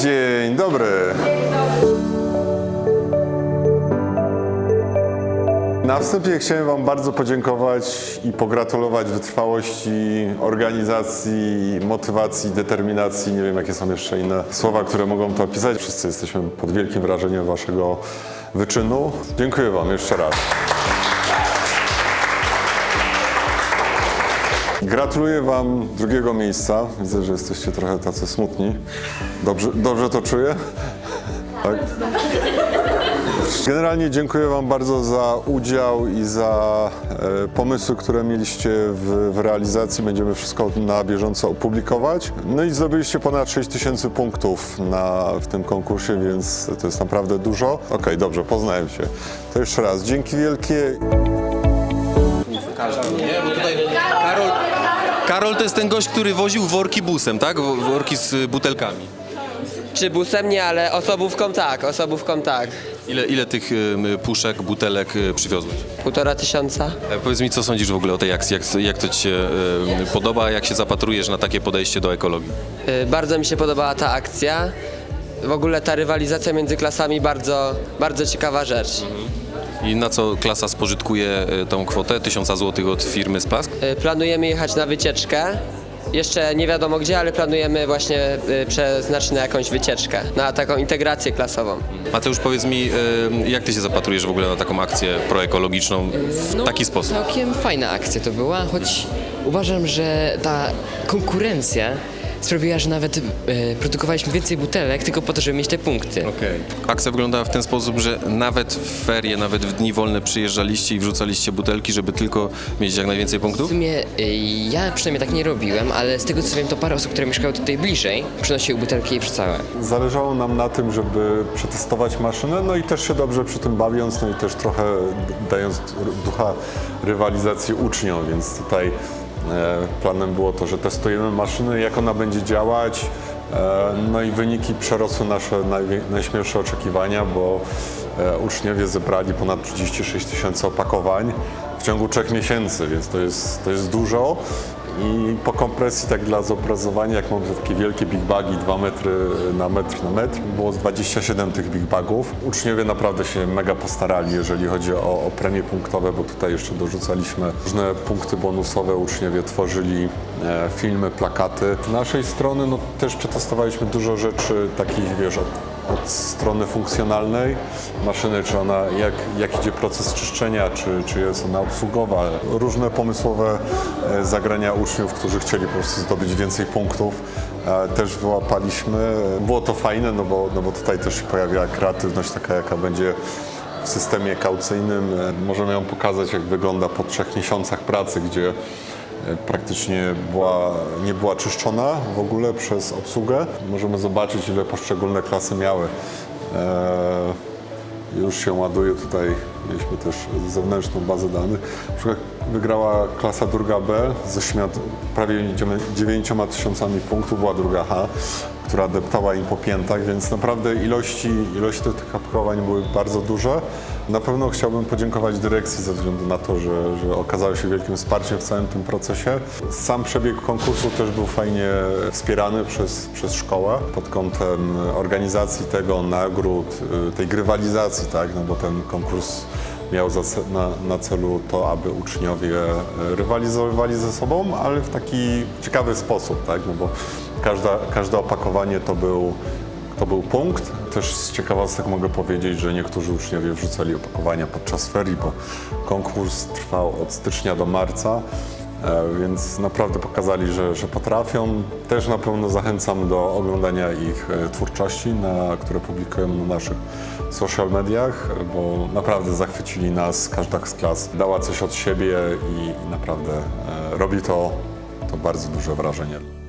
Dzień dobry. Na wstępie chciałem Wam bardzo podziękować i pogratulować wytrwałości, organizacji, motywacji, determinacji. Nie wiem, jakie są jeszcze inne słowa, które mogą to opisać. Wszyscy jesteśmy pod wielkim wrażeniem Waszego wyczynu. Dziękuję Wam jeszcze raz. Gratuluję Wam drugiego miejsca. Widzę, że jesteście trochę tacy smutni. Dobrze, dobrze to czuję? Tak? Generalnie dziękuję Wam bardzo za udział i za e, pomysły, które mieliście w, w realizacji. Będziemy wszystko na bieżąco opublikować. No i zdobyliście ponad 6 tysięcy punktów na, w tym konkursie, więc to jest naprawdę dużo. Okej, dobrze, poznałem się. To jeszcze raz dzięki wielkie. Karol to jest ten gość, który woził worki busem, tak? Wo- Worki z butelkami. Czy busem nie, ale osobówką tak, osobówką tak. Ile, ile tych puszek, butelek y, przywiozłeś? Półtora tysiąca. E, Powiedz mi, co sądzisz w ogóle o tej akcji? Jak, jak to Ci się podoba? Jak się zapatrujesz na takie podejście do ekologii? Y, Bardzo mi się podobała ta akcja. W ogóle ta rywalizacja między klasami bardzo, bardzo ciekawa rzecz. I na co klasa spożytkuje y, tą kwotę? 1000 zł od firmy Splask? Y, Planujemy jechać na wycieczkę. Jeszcze nie wiadomo gdzie, ale planujemy właśnie y, przeznaczyć na jakąś wycieczkę, na taką integrację klasową. Mateusz, powiedz mi, y, jak Ty się zapatrujesz w ogóle na taką akcję proekologiczną w taki sposób? Całkiem fajna akcja to była, choć uważam, że ta konkurencja sprawiła, że nawet e, produkowaliśmy więcej butelek tylko po to, żeby mieć te punkty. Okej. Akcja wyglądała w ten sposób, że nawet w ferie, nawet w dni wolne przyjeżdżaliście i wrzucaliście butelki, żeby tylko mieć jak najwięcej W punktów? sumie e, ja przynajmniej tak nie robiłem, ale z tego co wiem, to parę osób, które mieszkały tutaj bliżej, przynosiły butelki i wrzucały. Zależało nam na tym, żeby przetestować maszynę, no i też się dobrze przy tym bawiąc, no i też trochę dając ducha rywalizacji uczniom, więc tutaj planem było to, że testujemy maszynę, jak ona będzie działać, e, no i wyniki przerosły nasze najśmielsze oczekiwania, bo e, uczniowie zebrali ponad 36 tysięcy opakowań w ciągu trzech miesięcy, więc to jest, to jest dużo. I po kompresji, tak dla zobrazowania, jak mamy takie wielkie big bagi, 2 metry na metr na metr, było z 27 tych big bagów. Uczniowie naprawdę się mega postarali, jeżeli chodzi o, o premie punktowe, bo tutaj jeszcze dorzucaliśmy różne punkty bonusowe. Uczniowie tworzyli e, filmy, plakaty. Z naszej strony no, też przetestowaliśmy dużo rzeczy takich, wiesz, od, strony funkcjonalnej maszyny, czy ona, jak, jak idzie proces czyszczenia, czy, czy jest ona obsługowa. Różne pomysłowe e, zagrania uczniów, którzy chcieli po prostu zdobyć więcej punktów, też wyłapaliśmy. Było to fajne, no bo, no bo tutaj też się pojawia kreatywność taka, jaka będzie w systemie kaucyjnym. E, Możemy ją pokazać, jak wygląda po trzech miesiącach pracy, gdzie praktycznie była, nie była czyszczona w ogóle przez obsługę. Możemy zobaczyć, ile poszczególne klasy miały. E, już się ładuje tutaj, mieliśmy też zewnętrzną bazę danych. Na przykład wygrała klasa druga B ze śmiat prawie 9 tysiącami punktów, była druga H, która deptała im po piętach, więc naprawdę ilości, ilości tych opakowań były bardzo duże. Na pewno chciałbym podziękować dyrekcji ze względu na to, że, że okazały się wielkim wsparciem w całym tym procesie. Sam przebieg konkursu też był fajnie wspierany przez, przez szkołę pod kątem organizacji tego, nagród, y, tej grywalizacji, tak, no bo ten konkurs miał na, na celu to, aby uczniowie e, rywalizowali ze sobą, ale w taki ciekawy sposób, tak, no bo każda, każde opakowanie to był to był punkt. Też z ciekawostek mogę powiedzieć, że niektórzy uczniowie wrzucali opakowania podczas ferii, bo konkurs trwał od stycznia do marca, więc naprawdę pokazali, że, że potrafią. Też na pewno zachęcam do oglądania ich e, twórczości, na, które publikują na naszych social mediach, bo naprawdę zachwycili nas, każda z klas dała coś od siebie i, i naprawdę e, robi to, to bardzo duże wrażenie.